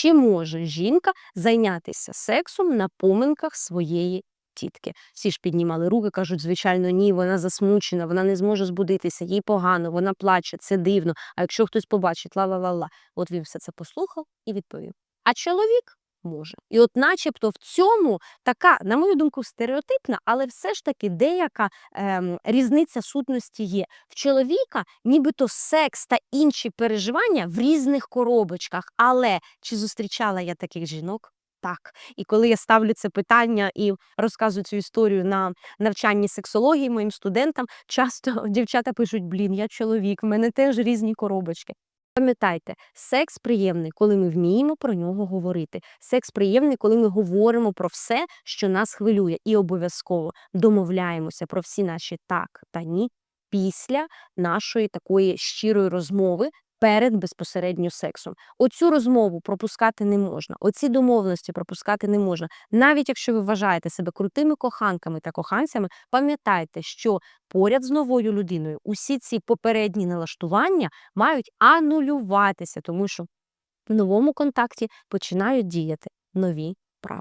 Чи може жінка зайнятися сексом на поминках своєї тітки? Всі ж піднімали руки, кажуть, звичайно, ні, вона засмучена, вона не зможе збудитися, їй погано, вона плаче, це дивно. А якщо хтось побачить, ла-ла-ла-ла. От він все це послухав і відповів. А чоловік може. І от, начебто, в цьому така, на мою думку, стереотипна, але все ж таки деяка ем, різниця сутності є. В чоловіка нібито секс та інші переживання в різних коробочках. Але чи зустрічала я таких жінок? Так. І коли я ставлю це питання і розказую цю історію на навчанні сексології моїм студентам, часто дівчата пишуть: блін, я чоловік, в мене теж різні коробочки. Пам'ятайте, секс приємний, коли ми вміємо про нього говорити. Секс приємний, коли ми говоримо про все, що нас хвилює, і обов'язково домовляємося про всі наші так та ні після нашої такої щирої розмови. Перед безпосередньо сексом. Оцю розмову пропускати не можна, оці домовленості пропускати не можна. Навіть якщо ви вважаєте себе крутими коханками та коханцями, пам'ятайте, що поряд з новою людиною усі ці попередні налаштування мають анулюватися, тому що в новому контакті починають діяти нові